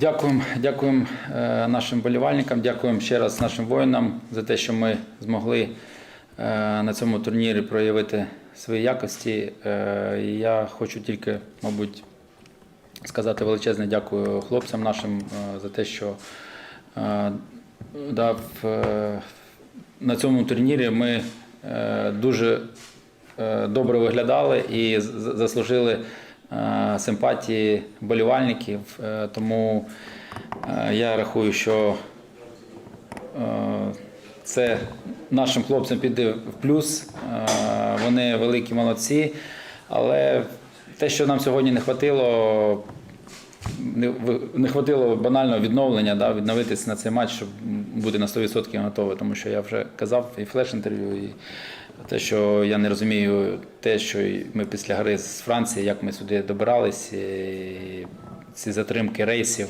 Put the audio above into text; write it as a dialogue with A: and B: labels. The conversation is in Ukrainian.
A: Дякуємо, дякуємо е, нашим болівальникам, дякуємо ще раз нашим воїнам за те, що ми змогли е, на цьому турнірі проявити свої якості. Е, Я хочу тільки, мабуть, сказати величезне дякую хлопцям нашим за те, що да, на цьому турнірі ми дуже добре виглядали і заслужили симпатії болівальників. Е, Тому е, я рахую, що е, це нашим хлопцям піде в плюс. Е, Вони великі молодці. Але те, що нам сьогодні не хватило, не, не хватило банального відновлення, да, відновитись на цей матч, щоб бути на 100% готовий. Тому що я вже казав і флеш-інтерв'ю, і те, що я не розумію, те, що ми після гри з Франції, як ми сюди добирались, і ці затримки рейсів,